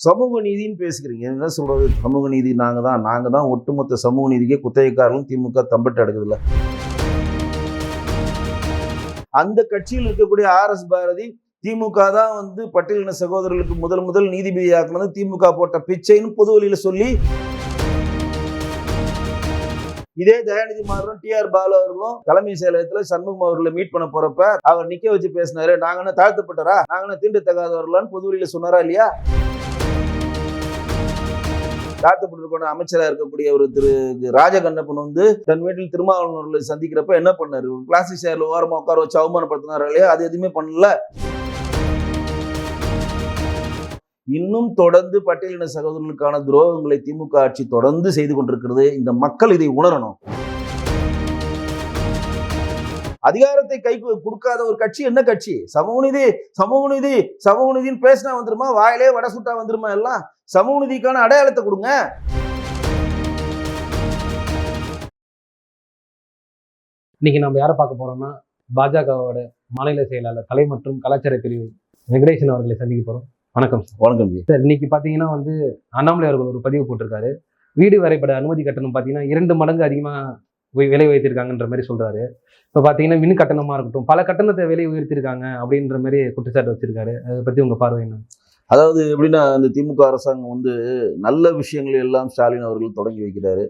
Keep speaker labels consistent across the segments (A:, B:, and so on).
A: சமூக நீதின்னு பேசுகிறீங்க என்ன சொல்றது? சமூக நீதி நாங்க தான். நாங்க தான் ஒட்டுமொத்த சமூக நீதிக்கே குத்தகைக்காரர்களும் திமுக தம்பட்டு எடுக்குதுல்ல அந்த கட்சியில் இருக்கக்கூடிய ஆர் எஸ் பாரதி திமுக தான் வந்து பட்டியலின சகோதரர்களுக்கு முதல் முதல் நீதிபதி ஆக்குனது திமுக போட்ட பிச்சைன்னு பொது வழியில சொல்லி இதே தயாநிதி மாறனும் டி ஆர் பாலு அவர்களும் தலைமை செயலகத்துல சண்முகம் அவர்களை மீட் பண்ண போறப்ப அவர் நிக்க வச்சு பேசினாரு. நாங்க என்ன தாழ்த்தப்பட்டரா? நாங்க என்ன தீண்டத்தகாதவர்களான்னு பொது வழியில சொன்னாரா இல்லையா? தாழ்த்தப்பட்டிருக்கிற அமைச்சரா இருக்கக்கூடிய ஒரு திரு ராஜகண்ணப்பன் வந்து தன் வீட்டில் திருமாவளவர்களை சந்திக்கிறப்ப என்ன பண்ணார்? பிளாஸ்டிக் சேர்ல ஓரமாக உட்கார வச்சு அவமானப்படுத்தினார் இல்லையா? அது எதுவுமே பண்ணல. இன்னும் தொடர்ந்து பட்டியலின சகோதரர்களுக்கான துரோகங்களை திமுக ஆட்சி தொடர்ந்து செய்து கொண்டிருக்கிறது. இந்த மக்கள் இதை உணரணும். அதிகாரத்தை கை கொடுக்காத ஒரு கட்சி என்ன கட்சி? சமூக நீதி சமூக நீதி சமூக நீதின்னு பேசினா வந்துருமா? வாயிலே வடை சுட்டா வந்துருமா எல்லாம்? சமூக நீதிக்கான அடையாளத்தை கொடுங்க.
B: இன்னைக்கு நம்ம யாரை பார்க்க போறோம்னா பாஜகவோட மாநில செயலாளர் கலை மற்றும் கலாச்சார பிரிவு வெங்கடேசன் அவர்களை சந்திக்க போறோம். வணக்கம் சார்.
A: வணக்கம்
B: சார் இன்னைக்கு பாத்தீங்கன்னா வந்து அண்ணாமலை அவர்கள் ஒரு பதிவு போட்டிருக்காரு. வீடு வரைபட அனுமதி கட்டணம் பாத்தீங்கன்னா இரண்டு மடங்கு அதிகமா வி- விலை உயர்த்திருக்காங்கன்ற மாதிரி சொல்றாரு. இப்போ பாத்தீங்கன்னா மின் கட்டணமா இருக்கட்டும் பல கட்டணத்தை விலை உயர்த்திருக்காங்க அப்படின்ற மாதிரி குற்றச்சாட்டு வச்சிருக்காரு. அதை பத்தி உங்க பார்வை என்ன?
A: அதாவது எப்படின்னா அந்த திமுக அரசாங்கம் வந்து நல்ல விஷயங்களை எல்லாம் ஸ்டாலின் அவர்கள் தொடங்கி வைக்கிறாரு.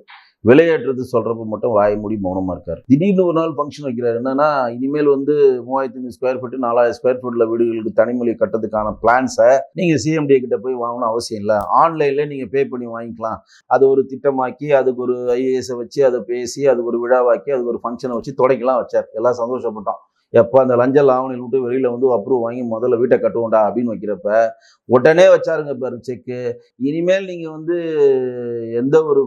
A: விளையாடுறது சொல்கிறப்ப மட்டும் வாய் மூடி மௌனமாக இருக்கார். திடீர்னு ஒரு நாள் ஃபங்க்ஷன் வைக்கிறார். என்னன்னா இனிமேல் வந்து மூவாயிரத்தி ஐநூறு ஸ்கொயர் ஃபீட் நாலாயிரம் ஸ்கொயர் ஃபீட்டில் வீடுகளுக்கு தனிமொழி கட்டத்துக்கான பிளான்ஸை நீங்கள் சிஎம்டிஏ கிட்ட போய் வாங்கணும் அவசியம் இல்லை. ஆன்லைனில் நீங்கள் பே பண்ணி வாங்கிக்கலாம். அது ஒரு திட்டமாக்கி அதுக்கு ஒரு ஐஏஎஸை வச்சு அதை பேசி அதுக்கு ஒரு விழாவாக்கி அதுக்கு ஒரு ஃபங்க்ஷனை வச்சு தொடக்கலாம் வச்சார். எல்லாம் சந்தோஷப்பட்டோம். எப்போ அந்த லஞ்ச லாவணியில் விட்டு வெளியில் வந்து அப்ரூவ் வாங்கி முதல்ல வீட்டை கட்டுவோண்டா அப்படின்னு வைக்கிறப்ப உடனே வச்சாருங்க பாரு செக்கு இனிமேல் நீங்கள் வந்து எந்த ஒரு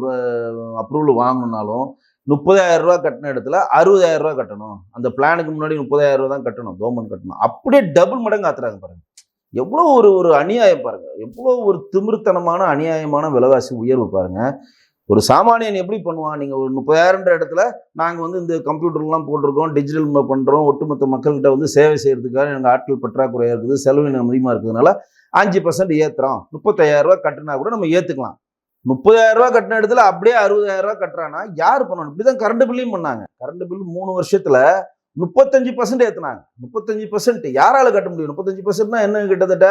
A: அப்ரூவல் வாங்கணும்னாலும் முப்பதாயிரம் ரூபா கட்டின இடத்துல அறுபதாயிரம் ரூபா கட்டணும். அந்த பிளானுக்கு முன்னாடி முப்பதாயிரம் ரூபா தான் கட்டணும் கவர்மெண்ட் கட்டணும். அப்படியே டபுள் மடங்கு ஆத்துறாங்க பாருங்க. எவ்வளோ ஒரு ஒரு அநியாயம் பாருங்க. எவ்வளோ ஒரு திமிருத்தனமான அநியாயமான விலைவாசி உயர்வு பாருங்க. ஒரு சாமானியன் எப்படி பண்ணுவான்? நீங்கள் ஒரு முப்பதாயிரம்ன்ற இடத்துல நாங்கள் வந்து இந்த கம்ப்யூட்டர்லாம் போட்டிருக்கோம் டிஜிட்டல் பண்ணுறோம் ஒட்டுமொத்த மக்கள்கிட்ட வந்து சேவை செய்கிறதுக்காக எங்கள் ஆட்கள் பற்றாக்குறையாக இருக்குது செலவினம் அதிகமாக இருக்கிறதுனால அஞ்சு பர்சன்ட் ஏற்றுறோம் முப்பத்தாயிரம் கட்டினா கூட நம்ம ஏற்றுக்கலாம் முப்பதாயிரரூவா கட்டின இடத்துல அப்படியே அறுபதாயிரம் ரூபாய் கட்டுறானா யார் பண்ணணும் இப்படி தான் கரண்ட் பில்லையும் பண்ணாங்க. கரண்ட் பில் மூணு வருஷத்தில் முப்பத்தஞ்சு பர்சன்ட் ஏற்றினாங்க முப்பத்தஞ்சு பர்சன்ட் யாரால கட்ட முடியும்? முப்பத்தஞ்சு பர்சன்ட்னா என்ன கிட்டத்தட்ட?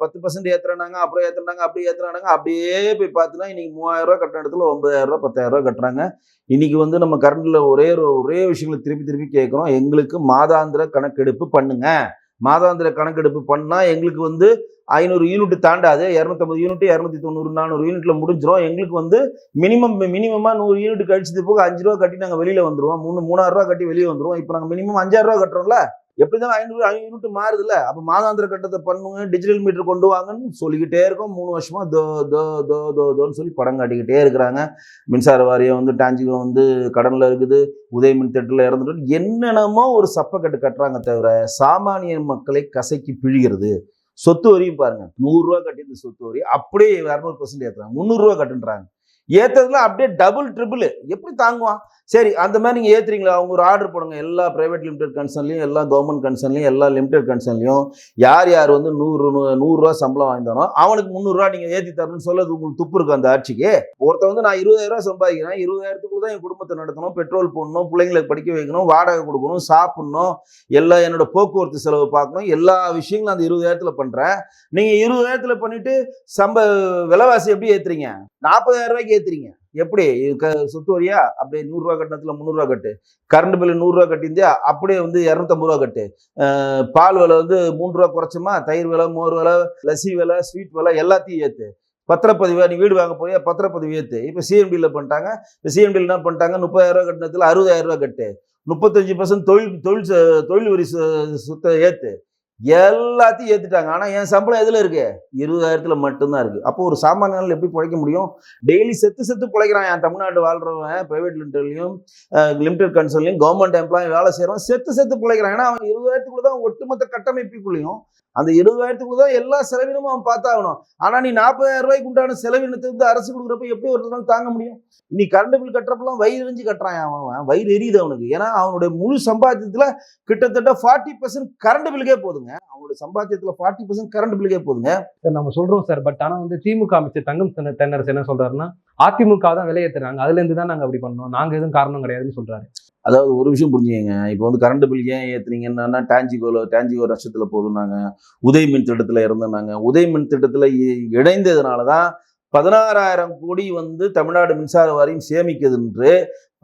A: பத்து பர்சன்ட் ஏற்றுறாங்க அப்புறம் ஏற்றுறாங்க அப்படியே ஏற்றுறாங்க அப்படியே போய் பார்த்தீங்கன்னா இன்னைக்கு மூவாயிரம் ரூபா கட்டுற இடத்துல ஒன்பதாயிரம் ரூபா பத்தாயிரம் ரூபா கட்டுறாங்க. இன்னைக்கு வந்து நம்ம கரண்ட்ல ஒரே ஒரே விஷயங்களை திருப்பி திருப்பி கேட்குறோம். எங்களுக்கு மாதாந்திர கணக்கெடுப்பு பண்ணுங்க. மாதாந்திர கணக்கெடுப்பு பண்ணா எங்களுக்கு வந்து ஐநூறு யூனிட் தாண்டாது. இரநூத்தம்பது யூனிட் இரநூத்தி தொண்ணூறு நானூறு யூனிட்ல முடிஞ்சிரும். எங்களுக்கு வந்து மினிமம் மினிமமாக நூறு யூனிட் கழிச்சது போக அஞ்சு ரூபா கட்டி நாங்கள் வெளியில வந்துடுவோம் மூணு மூணாயிரம் ரூபா கட்டி வெளியே வந்துடுவோம் இப்போ நாங்கள் மினிமம் அஞ்சாயிரம் ரூபா கட்டுறோம்ல? எப்படிதான் ஐநூறு ஐநூறு யூனிட் மாறுதுல்ல? அப்ப மாதாந்திர கட்டத்தை பண்ணுங்க டிஜிட்டல் மீட்டர் கொண்டு வாங்கன்னு சொல்லிக்கிட்டே இருக்கோம். மூணு வருஷமா தோ தோ தோ தோ தோன்னு சொல்லி படம் காட்டிக்கிட்டே இருக்கிறாங்க. மின்சார வாரியம் வந்து டாஞ்சிகம் வந்து கடன்ல இருக்குது. உதய மின் திட்டத்தில் இறந்துட்டு என்னென்னமோ ஒரு சப்பக்கட்டு கட்டுறாங்க தவிர சாமானிய மக்களை கசக்கி பிழிகிறது. சொத்து வரியும் பாருங்க நூறுரூவா கட்டியிருந்த சொத்து வரி அப்படியே இரநூறு பர்சன்ட் ஏற்றுறாங்க முந்நூறுரூவா கட்டுன்றாங்க. ஏற்றதுல அப்படியே டபுள் ட்ரிபிள் எப்படி தாங்குவான்? சரி அந்த மாதிரி நீங்கள் ஏற்றுறீங்களா அவங்க ஒரு ஆர்டர் போடுங்க. எல்லா பிரைவேட் லிமிடெட் கன்சர்ன்லையும் எல்லா கவர்மெண்ட் கன்சர்ன்லையும் எல்லா லிமிடெட் கன்சர்ன்லையும் யார் யார் வந்து நூறு நூறுரூவா சம்பளம் வாங்கிதானோ அவனுக்கு முந்நூறுரூவா நீங்கள் ஏற்றி தரணும்னு சொல்லுறது உங்களுக்கு துப்பு இருக்கு அந்த ஆட்சிக்கு. ஒருத்த வந்து நான் இருபதாயிரரூவா சம்பாதிக்கிறேன். இருபதாயிரத்துக்குள்ள தான் என் குடும்பத்தை நடத்தணும். பெட்ரோல் போடணும் பிள்ளைங்களுக்கு படிக்க வைக்கணும் வாடகை கொடுக்கணும் சாப்பிடணும் எல்லா என்னோட போக்குவரத்து செலவு பார்க்கணும் எல்லா விஷயங்களும் அந்த இருபதாயிரத்தில் பண்ணுறேன் நீங்கள் இருபதாயிரத்தில் பண்ணிவிட்டு சம்ப விலைவாசி எப்படி ஏற்றுறீங்க நாற்பதாயிரம் ரூபாய்க்கு எப்படி? இது க- சொத்து வரியா அப்படியே நூறுரூவா கட்டினத்துல முந்நூறுரூவா கட்டு. கரண்ட் பில்லு நூறுரூவா கட்டியிருந்தியா அப்படியே வந்து இரநூத்தம்பது ரூபா கட்டு பால் விலை வந்து மூன்று ரூபா குறைச்சோமா? தயிர் விலை மோர் விலை லசி விலை ஸ்வீட் விலை எல்லாத்தையும் ஏற்று பத்திரப்பதிவு நீ வீடு வாங்க போய் பத்திரப்பதிவு ஏற்று இப்போ சிஎம்டியில் பண்ணிட்டாங்க. இப்போ சிஎம்டியில் என்ன பண்ணிட்டாங்க? முப்பதாயிரம் ரூபா கட்டினத்துல அறுபதாயிரம் ரூபா கட்டு. முப்பத்தஞ்சு பர்சன்ட் தொழில் தொழில் தொழில் வரி சு- சுத்த ஏற்று எல்லாத்தையும் ஏற்றுட்டாங்க ஆனால் என் சம்பளம் எதில் இருக்கு? இருபதாயிரத்தில் மட்டும்தான் இருக்குது அப்போ ஒரு சாமானியால் எப்படி பிழைக்க முடியும்? டெய்லி செத்து செத்து பிழைக்கிறான். என் தமிழ்நாடு வாழ்றவன் பிரைவேட் லிமிடெட்லையும் லிமிடெட் கன்சர்ன்லையும் கவர்மெண்ட் எம்ப்ளாயும் வேலை செய்கிறவன் செத்து செத்து பிழைக்கிறான். ஏன்னா அவன் இருபதாயிரத்துக்குள்ள தான் ஒட்டுமொத்த கட்டமைப்புக்குள்ளேயும் அந்த இருபதாயிரத்துக்குள்ள தான் எல்லா செலவினமும் அவன் பார்த்தாகணும். ஆனால் நீ நாற்பதாயிரம் ரூபாய்க்கு உண்டான செலவினத்தை வந்து அரசு கொடுக்குறப்ப எப்படி ஒருத்தனால தாங்க முடியும்? நீ கரண்ட் பில் கட்டுறப்பெல்லாம் வயிறு எரிஞ்சு கட்டுறான் அவன் அவன். வயிறு எரியுது அவனுக்கு. ஏன்னா அவனுடைய முழு சம்பாத்தியத்தில் கிட்டத்தட்ட ஃபார்ட்டி பர்சன்ட் கரண்ட் பில்லுக்கே போதுங்க. அவனுடைய சம்பாத்தியத்தில் ஃபார்ட்டி பர்சன்ட் கரண்ட் பில்லுக்கே போதுங்க.
B: சார் நம்ம சொல்கிறோம் சார். பட் ஆனால் வந்து திமுக அமைச்சர் தங்கம் தென்ன- தென்னரசு என்ன சொல்கிறாருன்னா அதிமுக தான் விலையேத்துறாங்க அதுலேருந்து தான் நாங்கள் அப்படி பண்ணோம். நாங்கள் எதுவும் காரணம் கிடையாதுன்னு சொல்றாரு.
A: அதாவது ஒரு விஷயம் புரிஞ்சுக்கங்க. இப்போ வந்து கரண்ட் பில் ஏன் ஏற்றுனீங்கன்னா டான்ஜிகோல டான்ஜிகோ நஷ்டத்தில் போதுனாங்க உதய் மின் திட்டத்தில் இருந்தோம்னாங்க உதய் மின் திட்டத்தில் இ- இணைந்ததுனால தான் பதினாறாயிரம் கோடி வந்து தமிழ்நாடு மின்சார வாரியம் சேமிக்குது என்று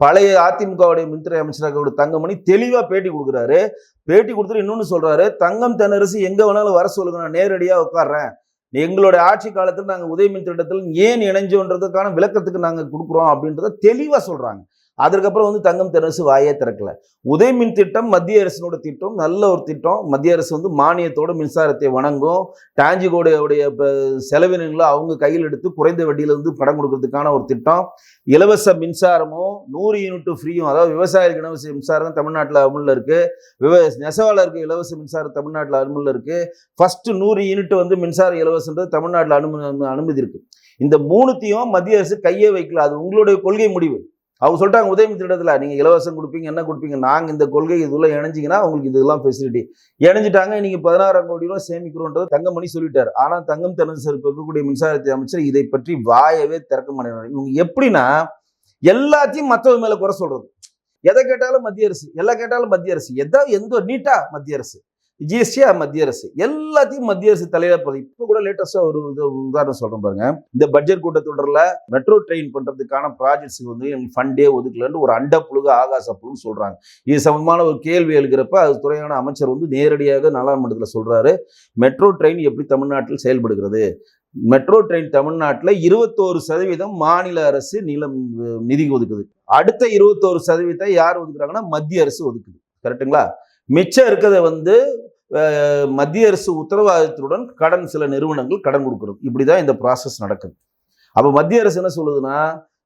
A: பழைய அதிமுகவுடைய மின்துறை அமைச்சராக தங்கமணி தெளிவாக பேட்டி கொடுக்குறாரு. பேட்டி கொடுத்துட்டு இன்னொன்று சொல்கிறாரு தங்கம் தென்னரசு எங்கே வேணாலும் வர சொல்லுங்க. நான் நேரடியாக உட்கார்றேன். எங்களுடைய ஆட்சி காலத்தில் நாங்கள் உதய மின் திட்டத்தில் ஏன் இணைஞ்சோன்றதுக்கான விளக்கத்துக்கு நாங்கள் கொடுக்குறோம் அப்படின்றத தெளிவாக சொல்கிறாங்க அதற்கப்புறம் வந்து தங்கம் தென்னரசு வாயே திறக்கல. உதய மின் திட்டம் மத்திய அரசினோட திட்டம் நல்ல ஒரு திட்டம். மத்திய அரசு வந்து மானியத்தோட மின்சாரத்தை வணங்கும். டாஞ்சிகோடைய செலவினங்களை அவங்க கையில் எடுத்து குறைந்த வட்டியில் வந்து படம் கொடுக்கறதுக்கான ஒரு திட்டம். இலவச மின்சாரமும் நூறு யூனிட் ஃப்ரீயும் அதாவது விவசாயிகளுக்கு இலவச மின்சாரம் தமிழ்நாட்டில் அமுலில் இருக்குது விவ நெசவாளருக்கு இலவச மின்சாரம் தமிழ்நாட்டில் அமுல்ல இருக்குது ஃபஸ்ட்டு நூறு யூனிட் வந்து மின்சாரம் இலவசன்றது தமிழ்நாட்டில் அனுமதி அனுமதி இருக்குது இந்த மூணுத்தையும் மத்திய அரசு கையே வைக்கல. அது உங்களுடைய கொள்கை முடிவு. அவங்க சொல்லிட்டாங்க உதயம் திட்டத்தில் நீங்கள் இலவசம் கொடுப்பீங்க என்ன கொடுப்பீங்க? நாங்கள் இந்த கொள்கை இதுல இணைஞ்சிங்கன்னா உங்களுக்கு இதெல்லாம் ஃபெசிலிட்டி இணைஞ்சிட்டாங்க நீங்கள் பதினாறாம் கோடி ரூபா சேமிக்கிறோன்றது தங்கமணி சொல்லிட்டார். ஆனால் தங்கம் தென்னரசு இருக்கக்கூடிய மின்சாரத்தை அமைச்சர் இதை பற்றி வாயவே திறக்க மாட்டேங்கிறாங்க இவங்க எப்படின்னா எல்லாத்தையும் மற்றவங்க மேலே குறை சொல்கிறது எதை கேட்டாலும் மத்திய அரசு எல்லாம் கேட்டாலும் மத்திய அரசு. எதோ எந்த நீட்டா மத்திய அரசு. ஜிஎஸ்டியா மத்திய அரசு. எல்லாத்தையும் மத்திய அரசு தலைவர் இப்போ கூட லேட்டஸ்டா ஒரு இது உதாரணம் சொல்றேன் பாருங்க. இந்த பட்ஜெட் கூட்டத்தொடரில் மெட்ரோ ட்ரெயின் பண்றதுக்கான ப்ராஜெக்ட்ஸுக்கு வந்து ஃபண்டே ஒதுக்கலன்னு ஒரு அண்ட புழுகு ஆகாச புழுன்னு சொல்றாங்க. இது சம்பந்தமான ஒரு கேள்வி எழுகிறப்ப அது துறையான அமைச்சர் வந்து நேரடியாக நாடாளுமன்றத்தில் சொல்றாரு. மெட்ரோ ட்ரெயின் எப்படி தமிழ்நாட்டில் செயல்படுகிறது? மெட்ரோ ட்ரெயின் தமிழ்நாட்டில் இருபத்தோரு சதவீதம் மாநில அரசு நிலம் நிதி ஒதுக்குது. அடுத்த இருபத்தோரு சதவீதத்தை யார் ஒதுக்குறாங்கன்னா மத்திய அரசு ஒதுக்குது. கரெக்ட்டுங்களா மிச்சம் இருக்கிறத வந்து மத்திய அரசு உத்தரவாதத்துடன் கடன் சில நிறுவனங்கள் கடன் கொடுக்குறது. இப்படிதான் இந்த ப்ராசஸ் நடக்குது. அப்போ மத்திய அரசு என்ன சொல்லுதுன்னா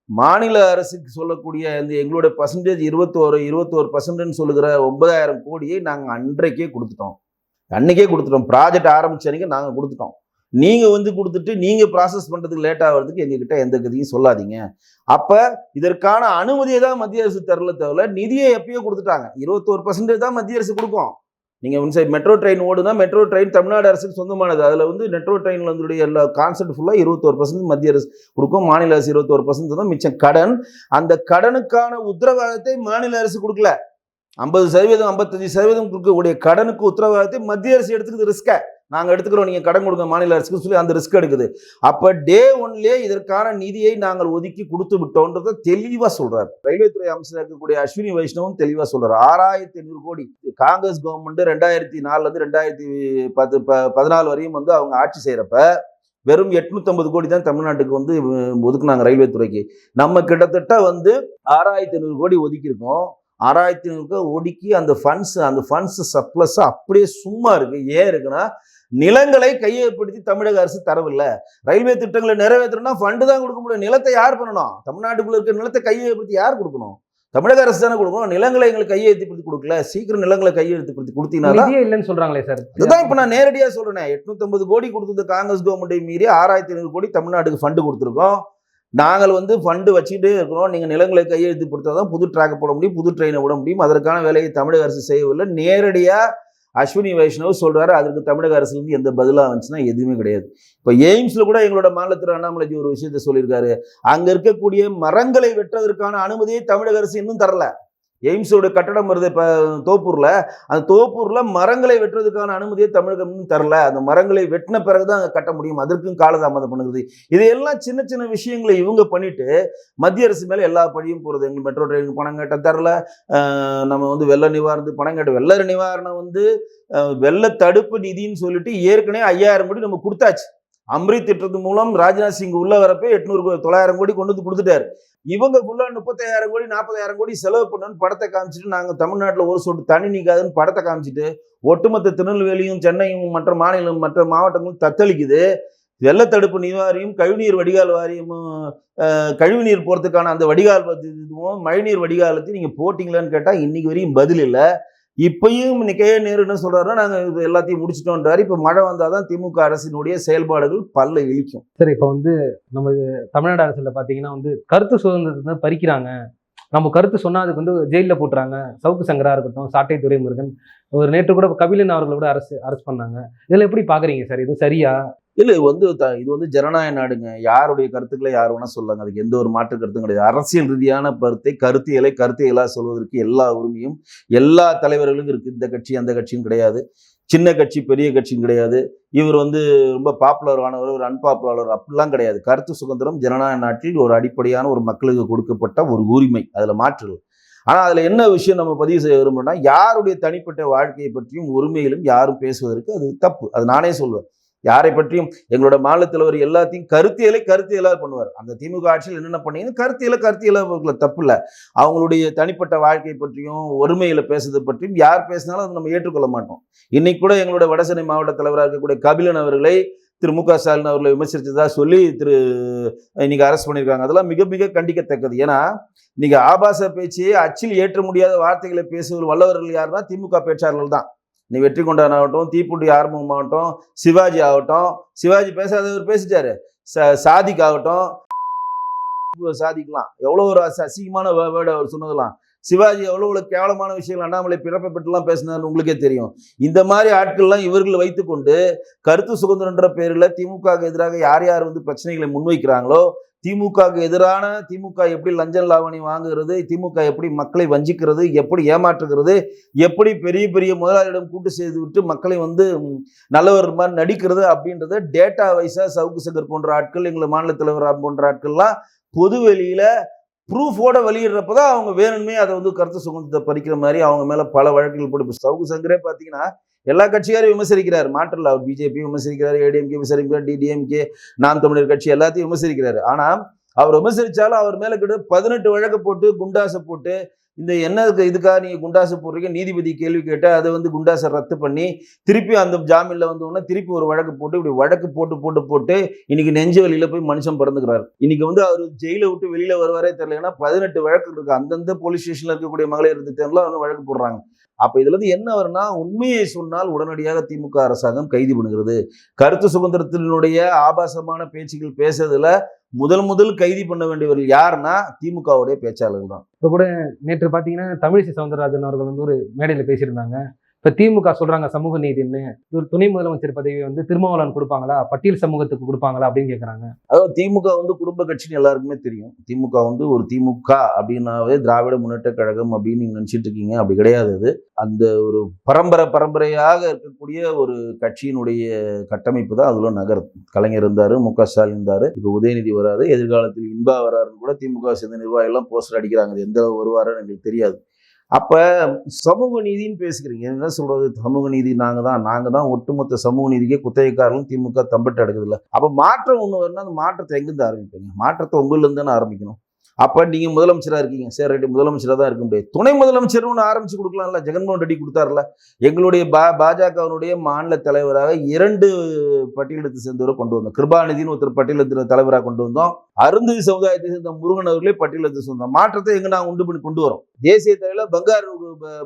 A: மாநில அரசுக்கு சொல்லக்கூடிய இந்த எங்களுடைய பர்சன்டேஜ் இருபத்தோரு இருபத்தோரு பர்சன்ட்னு சொல்லுகிற ஒன்பதாயிரம் கோடியை நாங்கள் அன்றைக்கே கொடுத்துட்டோம். அன்னைக்கே கொடுத்துட்டோம். ப்ராஜெக்ட் ஆரம்பிச்ச அன்றைக்கி நாங்கள் கொடுத்துட்டோம். நீங்கள் வந்து கொடுத்துட்டு நீங்கள் ப்ராசஸ் பண்ணுறதுக்கு லேட் ஆகிறதுக்கு எங்ககிட்ட எந்த கதையும் சொல்லாதீங்க. அப்போ இதற்கான அனுமதியை தான் மத்திய அரசு தரல தவிர நிதியை எப்பயோ கொடுத்துட்டாங்க. இருபத்தோரு பர்சன்டேஜ் தான் மத்திய அரசு கொடுக்கும். நீங்கள் வந்து மெட்ரோ ட்ரெயின் ஓடுனா மெட்ரோ ட்ரெயின் தமிழ்நாடு அரசுக்கு சொந்தமானது. அதில் வந்து மெட்ரோ ட்ரெயினில் வந்து எல்லா கான்செப்ட் ஃபுல்லாக இருபத்தோரு பர்சன்ட் மத்திய அரசு கொடுக்கும். மாநில அரசு இருபத்தோரு பர்சன்ட் தான் மிச்சம். கடன் அந்த கடனுக்கான உத்தரவாதத்தை மாநில அரசு கொடுக்கல. ஐம்பது சதவீதம் ஐம்பத்தஞ்சு சதவீதம் கொடுக்கக்கூடிய கடனுக்கு உத்தரவாதத்தை மத்திய அரசு எடுத்துக்கிறது ரிஸ்க்கை நாங்கள் எடுத்துக்கிறோம் நீங்கள் கடன் கொடுங்க மாநில அரசுக்கு சொல்லி அந்த ரிஸ்க் எடுக்குது. அப்போ டே ஒன்லேயே இதற்கான நிதியை நாங்கள் ஒதுக்கி கொடுத்து விட்டோன்றத தெளிவாக சொல்கிறார் ரயில்வே துறை அமைச்சர் இருக்கக்கூடிய அஸ்வினி வைஷ்ணவும் தெளிவாக சொல்கிறார் ஆறாயிரத்தி ஐநூறு கோடி. காங்கிரஸ் கவர்மெண்ட் ரெண்டாயிரத்தி நாலுலேருந்து ரெண்டாயிரத்தி பத்து ப- பதினாலு வரையும் வந்து அவங்க ஆட்சி செய்கிறப்ப வெறும் 850 கோடி தான் தமிழ்நாட்டுக்கு வந்து ஒதுக்குனாங்க ரயில்வே துறைக்கு. நம்ம கிட்டத்தட்ட வந்து ஆறாயிரத்தி ஐநூறு கோடி ஒதுக்கியிருக்கோம். ஆறாயிரத்தி ஐநூறு ஒதுக்கி அந்த ஃபண்ட்ஸ் அந்த ஃபண்ட்ஸ் சப்ளஸ் அப்படியே சும்மா இருக்கு. ஏன் இருக்குன்னா நிலங்களை கையகப்படுத்தி தமிழக அரசு தரவில்லை. ரயில்வே திட்டங்களை நிறைவேற்றணும்னா ஃபண்டு தான் கொடுக்க முடியும். நிலத்தை யார் பண்ணணும்? தமிழ்நாட்டுக்குள்ள இருக்கிற நிலத்தை கையகப்படுத்தி யார் கொடுக்கணும்? தமிழக அரசு தானே கொடுக்கணும். நிலங்களை எங்களுக்கு கையெழுத்துப்படுத்தி கொடுக்கல. சீக்கிரம் நிலங்களை கையெழுத்துப்படுத்தி கொடுத்தீங்கன்னா
B: இல்லைன்னு சொல்றாங்களே சார்.
A: இதுதான் இப்ப நான் நேரடியா சொல்றேன். எட்நூத்தம்பது கோடி கொடுத்தது காங்கிரஸ் கவர்மெண்ட்டை மீறி ஆறாயிரத்தி ஐநூறு கோடி தமிழ்நாட்டுக்கு ஃபண்டு கொடுத்துருக்கோம். நாங்கள் வந்து ஃபண்டு வச்சுக்கிட்டே இருக்கிறோம். நீங்கள் நிலங்களை கையெழுத்து கொடுத்தா தான் புது ட்ராக் போட முடியும் புது ட்ரெயினை விட முடியும். அதற்கான வேலையை தமிழக அரசு செய்யவில்லை. நேரடியாக அஸ்வினி வைஷ்ணவ் சொல்கிறாரு அதற்கு தமிழக அரசுலேருந்து எந்த பதிலாக வந்துச்சுன்னா எதுவுமே கிடையாது. இப்போ எய்ம்ஸில் கூட எங்களோட மாநிலத்தில் அண்ணாமலைஜி ஒரு விஷயத்த சொல்லியிருக்காரு. அங்கே இருக்கக்கூடிய மரங்களை வெட்டுவதற்கான அனுமதியை தமிழக அரசு இன்னும் தரல. எய்ம்ஸோட கட்டடம் வருது இப்போ தோப்பூரில். அந்த தோப்பூரில் மரங்களை வெட்டுறதுக்கான அனுமதியை தமிழகம் தரல. அந்த மரங்களை வெட்டின பிறகுதான் அங்கே கட்ட முடியும். அதற்கும் காலதாமதம் பண்ணுது. இதையெல்லாம் சின்ன சின்ன விஷயங்களை இவங்க பண்ணிட்டு மத்திய அரசு மேலே எல்லா பழியும் போகிறது எங்கள் மெட்ரோ ட்ரெயினுக்கு பணம் கேட்ட தரல. நம்ம வந்து வெள்ள நிவாரணத்துக்கு பணம் கேட்ட வெள்ள நிவாரணம் வந்து வெள்ள தடுப்பு நிதின்னு சொல்லிட்டு ஏற்கனவே ஐயாயிரம் கோடி நம்ம கொடுத்தாச்சு. அம்ரித் திட்டத்து மூலம் ராஜ்நாத் சிங் உள்ள வரப்ப எட்நூறு தொள்ளாயிரம் கோடி கொண்டு வந்து கொடுத்துட்டாரு. இவங்க முப்பத்தாயிரம் கோடி நாற்பதாயிரம் கோடி செலவு பண்ணணும்னு படத்தை காமிச்சிட்டு நாங்கள் தமிழ்நாட்டில் ஒரு சொட்டு தண்ணி நீக்காதுன்னு படத்தை காமிச்சிட்டு ஒட்டுமொத்த திருநெல்வேலியும் சென்னையும் மற்ற மாநிலம் மற்ற மாவட்டங்களும் தத்தளிக்குது. வெள்ளத்தடுப்பு நிவாரியும் கழிவுநீர் வடிகால் வாரியமும் கழிவுநீர் போகிறதுக்கான அந்த வடிகால் இதுவும் மழைநீர் வடிகாலத்தையும் நீங்கள் போட்டிங்களான்னு கேட்டால் இன்னைக்கு வரையும் பதில் இல்லை. இப்பயும் கே நேரு என்ன சொல்றாருன்னா நாங்க இது எல்லாத்தையும் முடிச்சிட்டோன்றாரு. இப்ப மழை வந்தாதான் திமுக அரசினுடைய செயல்பாடுகள் பல்ல இழிக்கும்.
B: சரி இப்போ வந்து நம்ம தமிழ்நாடு அரசுல பாத்தீங்கன்னா வந்து கருத்து சுதந்திரத்தை பறிக்கிறாங்க. நம்ம கருத்து சொன்னா அதுக்கு வந்து ஜெயிலில் போட்டுறாங்க. சவுக்கு சங்கரா இருக்கட்டும் சாட்டை துரைமுருகன் ஒரு நேற்று கூட கபிலன் அவர்களை கூட அரசு அரசு பண்ணாங்க. இதில் எப்படி பார்க்குறீங்க சார்? இது சரியா?
A: இல்லை வந்து த- இது வந்து ஜனநாயக நாடுங்க. யாருடைய கருத்துக்களை யார் வேணால் சொல்லாங்க. அதுக்கு எந்த ஒரு மாற்று கருத்தும் கிடையாது. அரசியல் ரீதியான கருத்தை கருத்தியலை கருத்தியலாக சொல்வதற்கு எல்லா உரிமையும் எல்லா தலைவர்களுக்கும் இருக்குது இந்த கட்சி அந்த கட்சியும் கிடையாது. சின்ன கட்சி பெரிய கட்சியும் கிடையாது. இவர் வந்து ரொம்ப பாப்புலர் ஆனவர் ஒரு அன்பாப்புலர் அப்படிலாம் கிடையாது. கருத்து சுதந்திரம் ஜனநாயக நாட்டில் ஒரு அடிப்படையான ஒரு மக்களுக்கு கொடுக்கப்பட்ட ஒரு உரிமை. அதில் மாற்று ஆனால் அதில் என்ன விஷயம் நம்ம பதிவு செய்ய விரும்புகிறோம்னா யாருடைய தனிப்பட்ட வாழ்க்கையை பற்றியும் உரிமையிலும் யாரும் பேசுவதற்கு அது தப்பு. அது நானே சொல்வேன். யாரை பற்றியும் எங்களோட மாநில தலைவர் எல்லாத்தையும் கருத்தியலை கருத்தியலாக பண்ணுவார். அந்த திமுக ஆட்சியில் என்னென்ன பண்ணீங்கன்னு கருத்தியலை கருத்தியலாக தப்பு இல்லை அவங்களுடைய தனிப்பட்ட வாழ்க்கை பற்றியும் ஒருமையில் பேசுறது பற்றியும் யார் பேசினாலும் அதை நம்ம ஏற்றுக்கொள்ள மாட்டோம். இன்னைக்கு கூட எங்களோட வடசென்னை மாவட்ட தலைவராக இருக்கக்கூடிய கபிலன் அவர்களை திரு மு க ஸ்டாலின் அவர்களை விமர்சித்ததாக சொல்லி திரு இன்னைக்கு அரெஸ்ட் பண்ணியிருக்காங்க. அதெல்லாம் மிக மிக கண்டிக்கத்தக்கது. ஏன்னா நீங்கள் ஆபாச பேச்சு அச்சில் ஏற்ற முடியாத வார்த்தைகளை பேசுவது வல்லவர்கள் யாருன்னா திமுக பேச்சாளர்கள் தான். நீ வெற்றி கொண்டான் ஆகட்டும் தீப்புட்டி ஆரம்பம் ஆகட்டும். சிவாஜி ஆகட்டும் சிவாஜி பேசாதவர் பேசிட்டாரு. ச- சாதிக் ஆகட்டும் சாதிக்கலாம். எவ்வளோ ஒரு அசிங்கமான வேர்டு அவர் சொன்னதெல்லாம். சிவாஜி எவ்வளோ எவ்வளோ கேவலமான விஷயங்கள் அண்ணாமலை பிறப்பை பெற்றுலாம் பேசினார்னு உங்களுக்கே தெரியும். இந்த மாதிரி ஆட்கள்லாம் இவர்கள் வைத்துக்கொண்டு கருத்து சுதந்திரன்ற பேரில் திமுகவுக்கு எதிராக யார் யார் வந்து பிரச்சனைகளை முன்வைக்கிறாங்களோ திமுகவுக்கு எதிரான திமுக எப்படி லஞ்சம் லாவணி வாங்குகிறது திமுக எப்படி மக்களை வஞ்சிக்கிறது எப்படி ஏமாற்றுகிறது எப்படி பெரிய பெரிய முதலாளியிடம் கூட்டு செய்து விட்டு மக்களை வந்து நல்லவர் மாதிரி நடிக்கிறது அப்படின்றத டேட்டா வைஸா சவுக்கு சங்கர் போன்ற ஆட்கள் எங்களை மாநில தலைவர் போன்ற ஆட்கள்லாம் பொது வெளியில் ப்ரூஃபோட வெளியிடுறப்பதான் அவங்க வேணுமே அதை வந்து கருத்து சுதந்திரத்தை பறிக்கிற மாதிரி அவங்க மேலே பல வழக்குகள் போட்டு. சவுக்கு சங்கரே பார்த்தீங்கன்னா எல்லா கட்சியாரையும் விமர்சிக்கிறார். மாற்றல அவர் பிஜேபி விமர்சிக்கிறார் ஏடிஎம்கே விமர்சிக்கிறார் டிடிஎம்கே நாம் தமிழர் கட்சி எல்லாத்தையும் விமர்சிக்கிறார். ஆனா அவர் விமர்சிச்சாலும் அவர் மேல கிட்ட பதினெட்டு வழக்கு போட்டு குண்டாசை போட்டு இந்த என்ன இதுக்காக நீங்க குண்டாசை போடுறீங்க? நீதிபதி கேள்வி கேட்டால் அதை வந்து குண்டாசை ரத்து பண்ணி திருப்பி அந்த ஜாமீனில் வந்த உடனே திருப்பி ஒரு வழக்கு போட்டு இப்படி வழக்கு போட்டு போட்டு போட்டு இன்னைக்கு நெஞ்சு வலியில போய் மனுஷன் பிறந்துக்கிறாரு. இன்னைக்கு வந்து அவர் ஜெயிலை விட்டு வெளியில் வருவாரே தெரியல. ஏன்னா பதினெட்டு வழக்கு இருக்கு. அந்தந்த போலீஸ் ஸ்டேஷனில் இருக்கக்கூடிய மகளிர் இருந்து வழக்கு போடுறாங்க. அப்போ இதுல இருந்து என்ன வரும்னா உண்மையை சொன்னால் உடனடியாக திமுக அரசாங்கம் கைது பண்ணுகிறது. கருத்து சுதந்திரத்தினுடைய ஆபாசமான பேச்சுகள் பேசுறதுல முதல் முதல் கைது பண்ண வேண்டியவர்கள் யாருன்னா திமுகவுடைய பேச்சாளர்கள் தான்.
B: இப்போ கூட நேற்று பார்த்தீங்கன்னா தமிழிசை சவுந்தரராஜன் அவர்கள் வந்து ஒரு மேடையில் பேசியிருந்தாங்க. இப்போ திமுக சொல்கிறாங்க சமூக நீதின்னு. ஒரு துணை முதலமைச்சர் பதவி வந்து திருமாவளவன் கொடுப்பாங்களா? பட்டியல் சமூகத்துக்கு கொடுப்பாங்களா? அப்படின்னு கேட்குறாங்க
A: அதாவது திமுக வந்து குடும்ப கட்சின்னு எல்லாருக்குமே தெரியும். திமுக வந்து ஒரு திமுக அப்படின்னாவே திராவிட முன்னேற்ற கழகம் அப்படின்னு நீங்கள் நினச்சிட்டு இருக்கீங்க. அப்படி கிடையாது அது. அந்த ஒரு பரம்பரை பரம்பரையாக இருக்கக்கூடிய ஒரு கட்சியினுடைய கட்டமைப்பு தான் அதில் நகர் கலைஞர் இருந்தார் மு க ஸ்டாலின் இருந்தார். இப்போ உதயநிதி வராரு எதிர்காலத்தில் இன்பா வராருன்னு கூட திமுக சேர்ந்த நிர்வாகிகள்லாம் போஸ்டர் அடிக்கிறாங்க. எந்த வருவாருன்னு எங்களுக்கு தெரியாது. அப்ப சமூக நீதின்னு பேசுகிறீங்க என்ன சொல்றது? சமூக நீதி நாங்க தான். நாங்க தான் ஒட்டுமொத்த சமூக நீதிக்கே குத்தகைக்காரர்களும் திமுக தம்பிட்டு எடுக்குது இல்ல அப்ப மாற்றம் ஒண்ணு வரணும் அந்த மாற்றத்தை எங்கிருந்து ஆரம்பிப்பீங்க? மாற்றத்தை உங்கள்ல இருந்து தானே ஆரம்பிக்கணும். அப்போ நீங்க முதலமைச்சரா இருக்கீங்க. சார் ரெட்டி முதலமைச்சராக தான் இருக்க முடியாது. துணை முதலமைச்சர் ஒன்று ஆரம்பிச்சு கொடுக்கலாம்ல. ஜெகன்மோகன் ரெட்டி கொடுத்தாருல. எங்களுடைய பா பாஜகவினுடைய மாநில தலைவராக இரண்டு பட்டியலத்தை சேர்ந்தவரை கொண்டு வந்தோம். கிருபாநிதினு ஒருத்தர் பட்டியலத்தின தலைவராக கொண்டு வந்தோம். அருந்ததி சமுதாயத்தை சேர்ந்த முருகன் அவர்களே பட்டியலத்தை சேர்ந்தோம் மாற்றத்தை எங்கே நாங்கள் உண்டு பண்ணி கொண்டு வரோம். தேசிய தலைவர் பங்கார்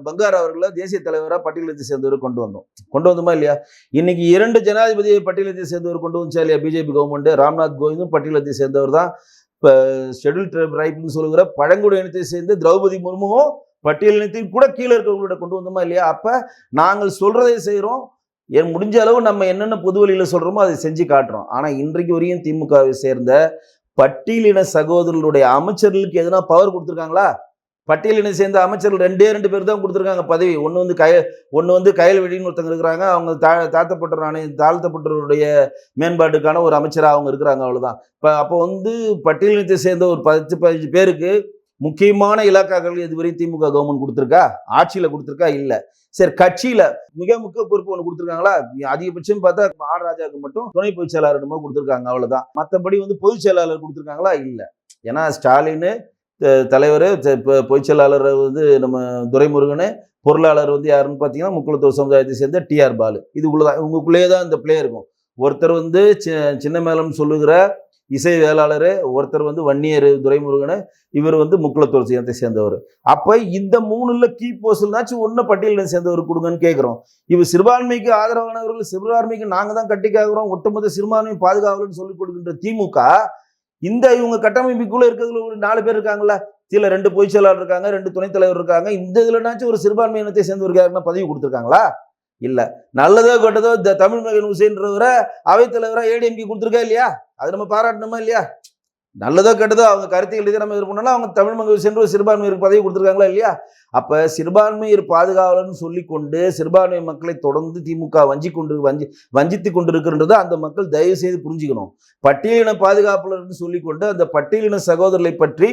A: பங்கார் அவர்களை தேசிய தலைவராக பட்டியலத்தை சேர்ந்தவரை கொண்டு வந்தோம். கொண்டு வந்தோமா இல்லையா? இன்னைக்கு இரண்டு ஜனாதிபதியை பட்டியலத்தை சேர்ந்தவர் கொண்டு வந்துச்சா இல்லையா? பிஜேபி கவர்மெண்ட் ராம்நாத் கோவிந்தும் பட்டியலத்தை சேர்ந்தவர் தான் இப்போ ஷெட்யூல் ட்ரைப்னு சொல்லுகிற பழங்குடி இனத்தை சேர்ந்து திரௌபதி முர்முவும் பட்டியல் இனத்தையும் கூட கீழே இருக்கிறவங்களோட கொண்டு வந்தோமா இல்லையா? அப்போ நாங்கள் சொல்கிறதே செய்கிறோம் என் முடிஞ்ச அளவு நம்ம என்னென்ன பொது வழியில் சொல்கிறோமோ அதை செஞ்சு காட்டுறோம். ஆனால் இன்றைக்கு வரையும் திமுகவை சேர்ந்த பட்டியலின சகோதரர்களுடைய அமைச்சர்களுக்கு எதனா பவர் கொடுத்துருக்காங்களா? பட்டியலினை சேர்ந்த அமைச்சர்கள் ரெண்டே ரெண்டு பேர் தான் கொடுத்துருக்காங்க பதவி. ஒன்று வந்து கய ஒன்று வந்து கையில் வெடின்னு ஒருத்தங்க இருக்கிறாங்க. அவங்க தா தாழ்த்தப்பட்ட ஆணைய தாழ்த்தப்பட்டவருடைய மேம்பாட்டுக்கான ஒரு அமைச்சராக அவங்க இருக்கிறாங்க அவ்வளோதான் இப்போ அப்போ வந்து பட்டியலினத்தை சேர்ந்த ஒரு பத்து பதினஞ்சு பேருக்கு முக்கியமான இலாக்காக்கள் இதுவரை திமுக கவர்மெண்ட் கொடுத்துருக்கா? ஆட்சியில் கொடுத்துருக்கா? இல்லை. சரி கட்சியில் மிக முக்கிய பொறுப்பு ஒன்று கொடுத்துருக்காங்களா? அதிகபட்சம் பார்த்தா ஆர் ராஜாவுக்கு மட்டும் துணை பொதுச் செயலாளர் கொடுத்துருக்காங்க அவ்வளோதான் மற்றபடி வந்து பொதுச் செயலாளர் கொடுத்துருக்காங்களா? இல்லை. ஏன்னா ஸ்டாலின் தலைவர் பொதுச் செயலாளர் வந்து நம்ம துரைமுருகனு பொருளாளர் வந்து யாருன்னு பார்த்தீங்கன்னா முக்குளத்தூர் சமுதாயத்தை சேர்ந்த டிஆர் பாலு. இதுக்குள்ளதான் உங்களுக்குள்ளேயே தான் இந்த பிளே இருக்கும். ஒருத்தர் வந்து சி- சின்ன மேலம் சொல்லுகிற இசை வேளாளர் ஒருத்தர் வந்து வன்னியர் துரைமுருகன் இவர் வந்து முக்குளத்தூர் சேர்த்தை சேர்ந்தவர். அப்போ இந்த மூணுல கீ போஸ்ட்னாச்சும் ஒன்று பட்டியலில் சேர்ந்தவர் கொடுங்கன்னு கேட்குறோம் இவர் சிறுபான்மைக்கு ஆதரவானவர்கள் சிறுபான்மைக்கு நாங்கள் தான் கட்டி காக்குறோம் ஒட்டுமொத்த சிறுபான்மை பாதுகாவலன்னு சொல்லிக் கொடுக்கின்ற திமுக இந்த இவங்க கட்டமைப்புக்குள்ள இருக்கிறதுல ஒரு நாலு பேர் இருக்காங்கல்ல. கீழே ரெண்டு பொதுச் செயலாளர் இருக்காங்க ரெண்டு துணைத் தலைவர் இருக்காங்க. இந்த இதுலனாச்சும் ஒரு சிறுபான்மை இனத்தை சேர்ந்தவருக்கு யாருன்னா பதவி கொடுத்துருக்காங்களா? இல்ல. நல்லதோ கெட்டதோ தமிழ் மகன் ஹுசேன்றவரை அவைத்தலைவரா ஏடிஎம்கே கொடுத்துருக்கா இல்லையா? அது நம்ம பாராட்டணுமா இல்லையா? நல்லதோ கெட்டதோ அவங்க கருத்துக்கள் இதை நம்ம இது பண்ணோம்னா அவங்க தமிழ் மக்கள் சென்று சிறுபான்மையர் பதவி கொடுத்துருக்காங்களா இல்லையா? அப்போ சிறுபான்மையர் பாதுகாவலர்னு சொல்லிக்கொண்டு சிறுபான்மை மக்களை தொடர்ந்து திமுக வஞ்சி கொண்டு வஞ்சி வஞ்சித்து கொண்டிருக்கின்றது அந்த மக்கள் தயவு செய்து புரிஞ்சுக்கணும். பட்டியலின பாதுகாப்பாளர்னு சொல்லிக்கொண்டு அந்த பட்டியலின சகோதரர்களை பற்றி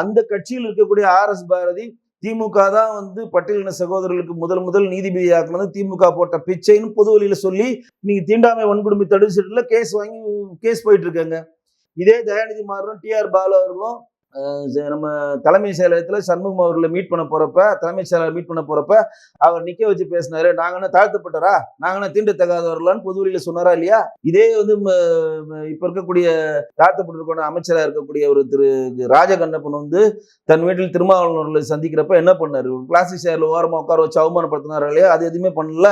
A: அந்த கட்சியில் இருக்கக்கூடிய ஆர்எஸ் பாரதி திமுக தான் வந்து பட்டியலின சகோதரர்களுக்கு முதல் முதல் நீதிபதி வந்து திமுக போட்ட பிச்சைன்னு பொது வழியில் சொல்லி நீங்கள் தீண்டாமை வன்கொடுமை தடுப்பு கேஸ் வாங்கி கேஸ் போயிட்டு இருக்காங்க. இதே தயாநிதி மாறனும் டிஆர் பாலு அவர்களும் நம்ம தலைமை செயலகத்தில் சண்முகம் அவர்களை மீட் பண்ண போறப்ப தலைமை செயலர் மீட் பண்ண போறப்ப அவர் நிக்க வச்சு பேசினாரு. நாங்க என்ன தாழ்த்தப்பட்டரா? நாங்க என்ன தீண்டத்தகாதவர்களான்னு பொது சொன்னாரா இல்லையா? இதே வந்து இப்போ இப்ப இருக்கக்கூடிய தாழ்த்தப்பட்டிருக்கிற அமைச்சராக இருக்கக்கூடிய ஒரு திரு ராஜகண்ணப்பன் வந்து தன் வீட்டில் திருமாவளவர்களை சந்திக்கிறப்ப என்ன பண்ணாரு? பிளாஸ்டிக் சேர்ல ஓரமாக உட்கார வச்சு அவமானப்படுத்தினாரா இல்லையா? அது எதுவுமே பண்ணல.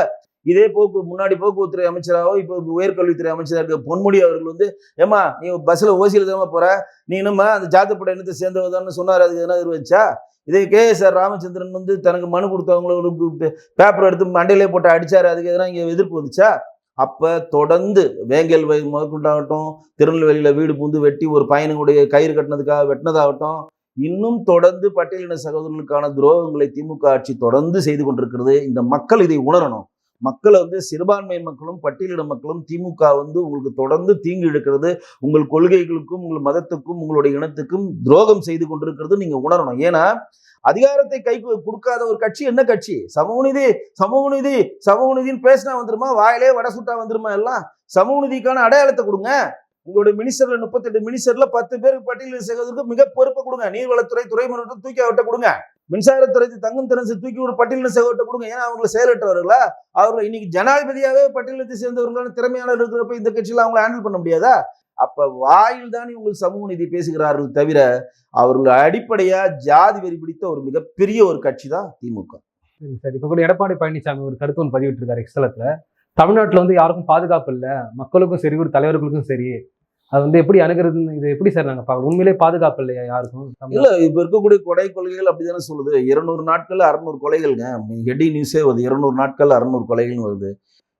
A: இதே போக்கு முன்னாடி போக்குவரத்துறை அமைச்சராகவோ இப்போ உயர்கல்வித்துறை அமைச்சராக இருக்க பொன்முடி அவர்கள் வந்து ஏமா நீ பஸ்ஸில் ஓசியில் தானே போகிற நீ என்னம்மா அந்த ஜாத்தப்பட இனத்தை சேர்ந்தவதான்னு சொன்னார் அதுக்கு எதனா வச்சா இதே கே எஸ் ஆர் ராமச்சந்திரன் வந்து தனக்கு மனு கொடுத்தவங்களுக்கு பேப்பர் எடுத்து மண்டையிலே போட்டு அடித்தார் அதுக்கு எதனா இங்கே எதிர்ப்பு வந்துச்சா? அப்போ தொடர்ந்து வேங்கல் வயது முதற்கொண்டாகட்டும் திருநெல்வேலியில் வீடு பூந்து வெட்டி ஒரு பையனுடைய கயிறு கட்டினதுக்காக வெட்டினதாகட்டும் இன்னும் தொடர்ந்து பட்டியலின சகோதரர்களுக்கான துரோகங்களை திமுக ஆட்சி தொடர்ந்து செய்து கொண்டிருக்கிறது. இந்த மக்கள் இதை உணரணும். மக்களை வந்து சிறுபான்மை மக்களும் பட்டியலிட மக்களும் திமுக வந்து உங்களுக்கு தொடர்ந்து தீங்கு இழுக்கிறது. உங்கள் கொள்கைகளுக்கும் உங்கள் மதத்துக்கும் உங்களுடைய இனத்துக்கும் துரோகம் செய்து கொண்டிருக்கிறது நீங்க உணரணும். ஏன்னா அதிகாரத்தை கை கொடுக்காத ஒரு கட்சி என்ன கட்சி? சமூகநீதி சமூகநீதி சமூக பேசினா வந்துருமா? வாயிலே வடை சுட்டா வந்துருமா எல்லாம்? சமூகநீதிக்கான அடையாளத்தை கொடுங்க. உங்களுடைய மினிஸ்டர்ல முப்பத்தெட்டு மினிஸ்டர்ல பத்து பேருக்கு பட்டியலில் சேர்வதற்கு மிக பொறுப்பை கொடுங்க. நீர்வளத்துறை துறைமுகத்தை தூக்கி அவர்கிட்ட கொடுங்க. மின்சாரத்துறை தங்கும் திறன் தூக்கி ஒரு பட்டியலின சேவர்கிட்ட கொடுங்க. ஏன்னா அவங்களை செயலற்றவர்களா? அவர்களை இன்னைக்கு ஜனாதிபதியாவே பட்டியலத்தை சேர்ந்தவர்களான திறமையாளர் இருக்கிறப்ப இந்த கட்சியில் அவங்களை ஹேண்டில் பண்ண முடியாதா? அப்ப வாயில் தான் உங்கள் சமூக நீதி பேசுகிறார்கள் தவிர அவர்கள் அடிப்படையா ஜாதி வெறி பிடித்த ஒரு மிகப்பெரிய ஒரு கட்சி தான் திமுக
B: சரி, இப்போ கூட எடப்பாடி பழனிசாமி ஒரு கருத்து ஒன்று பதிவிட்டிருக்காரு எக்ஸலத்தில். தமிழ்நாட்டில் வந்து யாருக்கும் பாதுகாப்பு இல்லை. மக்களுக்கும் சரி ஒரு தலைவர்களுக்கும் சரி. அது வந்து எப்படி அணுகிறது இது எப்படி சார் நாங்கள் பார்க்கலாம் உண்மையிலே பாதுகாப்பு இல்லையா யாருக்கும்?
A: இல்லை இப்போ இப்ப இருக்கக்கூடிய கொடை கொள்கைகள் அப்படிதானே சொல்லுது. இருநூறு நாட்கள் அறுநூறு கொலைகள்ங்க. ஹெட்டி நியூஸே வருது. இருநூறு நாட்கள் அறுநூறு கொலைகள்னு வருது.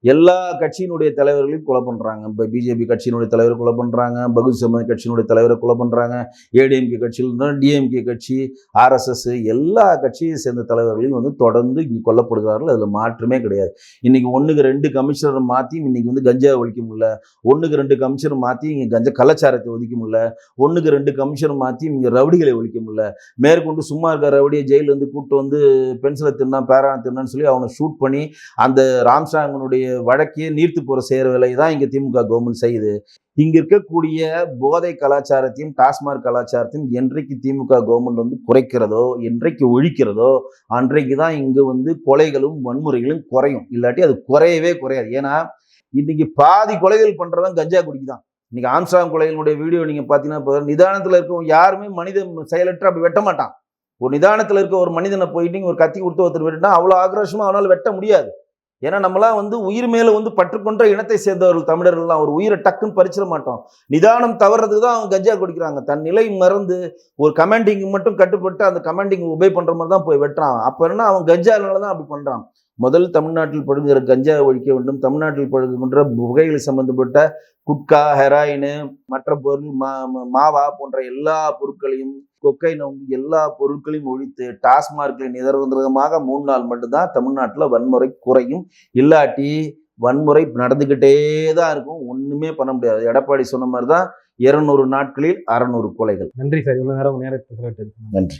A: எல்லா கட்சியினுடைய தலைவர்களையும் கொலை பண்ணுறாங்க இப்போ பிஜேபி கட்சியினுடைய தலைவரை கொலை பண்ணுறாங்க பகுஜன் சமாஜ் கட்சியினுடைய தலைவரை கொலை பண்ணுறாங்க ஏடிஎம்கே கட்சியில் டிஎம்கே கட்சி ஆர்எஸ்எஸ் எல்லா கட்சியை சேர்ந்த தலைவர்களையும் வந்து தொடர்ந்து இங்கே கொல்லப்படுகிறார்கள். அதில் மாற்றமே கிடையாது. இன்றைக்கி ஒன்றுக்கு ரெண்டு கமிஷனர் மாற்றியும் இன்றைக்கி வந்து கஞ்சா ஒழிக்க முடியல. ஒன்றுக்கு ரெண்டு கமிஷனர் மாற்றி இங்கே கஞ்சா கலாச்சாரத்தை ஒதுக்க முடியல. ஒன்றுக்கு ரெண்டு கமிஷனர் மாற்றி இங்கே ரவுடிகளை ஒழிக்க முடியல. மேற்கொண்டு சும்மா இருக்கிற ரவுடியை ஜெயிலில் வந்து கூப்பிட்டு வந்து பென்சிலை தின்னான் பேரான தின்னான்னு சொல்லி அவனை ஷூட் பண்ணி அந்த ராம்சாங்கனுடைய வழக்கையே நீர்த்து போகிற சேர வேலை தான் இங்க திமுக கவர்மெண்ட் செய்யுது. இங்க இருக்கக்கூடிய போதை கலாச்சாரத்தையும் டாஸ்மாக் கலாச்சாரத்தையும் என்றைக்கு திமுக கவர்மெண்ட் வந்து குறைக்கிறதோ என்றைக்கு ஒழிக்கிறதோ அன்றைக்கு தான் இங்க வந்து கொலைகளும் வன்முறைகளும் குறையும். இல்லாட்டி அது குறையவே குறையாது. ஏன்னா இன்னைக்கு பாதி கொலைகள் பண்ணுறவன் கஞ்சா குடிக்குதான். இன்னைக்கு ஆம்ஸ்டாங் கொலைகளுடைய வீடியோ நீங்க பாத்தீங்கன்னா நிதானத்தில் நிதானத்துல யாருமே மனித செயலற்ற அப்படி வெட்ட மாட்டான். ஒரு நிதானத்துல இருக்க ஒரு மனிதனை போயிட்டு ஒரு கத்தி கொடுத்து ஒருத்தர் வெட்டினா அவ்வளவு ஆக்ரோஷமாக அவனால வெட்ட முடியாது. ஏன்னா நம்மளாம் வந்து உயிர் மேல வந்து பற்றுக்கொன்ற இனத்தை சேர்ந்தவர்கள் தமிழர்கள்லாம் ஒரு உயிரை டக்குன்னு பறிச்சிட மாட்டோம். நிதானம் தவறதுக்கு தான் அவங்க கஞ்சா குடிக்கிறாங்க. தன் நிலை மறந்து ஒரு கமாண்டிங் மட்டும் கட்டுப்பட்டு அந்த கமாண்டிங் உபே பண்ற மாதிரி தான் போய் வெட்டுறான். அப்ப என்ன அவன் கஞ்சானால தான் அப்படி பண்றான். முதல் தமிழ்நாட்டில் படுகிற கஞ்சா ஒழிக்க வேண்டும். தமிழ்நாட்டில் படுகின்ற புகைகள் சம்பந்தப்பட்ட குட்கா ஹெராயின் மற்ற பொருள் மா மாவா போன்ற எல்லா பொருட்களையும் கொக்கைன் எல்லா பொருட்களையும் ஒழித்து டாஸ்மார்க்கை நிரந்தரமாக மூணு நாள் மட்டும்தான் தமிழ்நாட்டில் வன்முறை குறையும். இல்லாட்டி வன்முறை நடந்துக்கிட்டே தான் இருக்கும். ஒண்ணுமே பண்ண முடியாது. எடப்பாடி சொன்ன மாதிரி தான் இருநூறு நாட்களில் அறநூறு கொலைகள்.
B: நன்றி சார். இவ்வளவு நேரம் நேரத்தை
A: நன்றி.